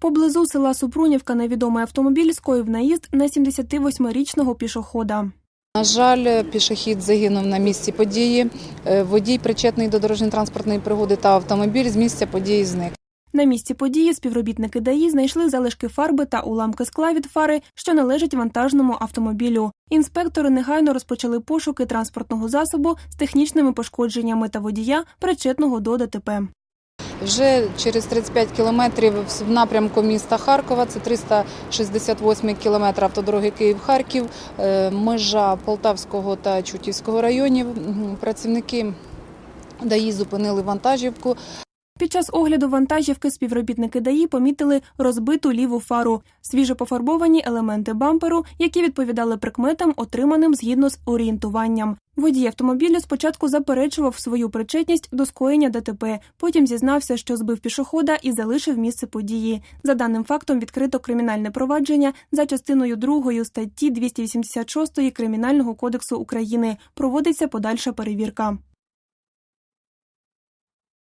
Поблизу села Супрунівка невідомий автомобіль скоїв наїзд на 78-річного пішохода. На жаль, пішохід загинув на місці події. Е, Водій причетний до дорожньо-транспортної пригоди та автомобіль з місця події зник. На місці події співробітники ДАІ знайшли залишки фарби та уламки скла від фари, що належать вантажному автомобілю. Інспектори негайно розпочали пошуки транспортного засобу з технічними пошкодженнями та водія, причетного до ДТП. Вже через 35 кілометрів в напрямку міста Харкова, це 368 кілометр автодороги Київ-Харків, е, межа Полтавського та Чутівського районів. Працівники ДАІ зупинили вантажівку. Під час огляду вантажівки співробітники ДАІ помітили розбиту ліву фару, свіжо пофарбовані елементи бамперу, які відповідали прикметам, отриманим згідно з орієнтуванням. Водій автомобіля спочатку заперечував свою причетність до скоєння ДТП, потім зізнався, що збив пішохода і залишив місце події. За даним фактом відкрито кримінальне провадження за частиною 2 статті 286 Кримінального кодексу України. Проводиться подальша перевірка.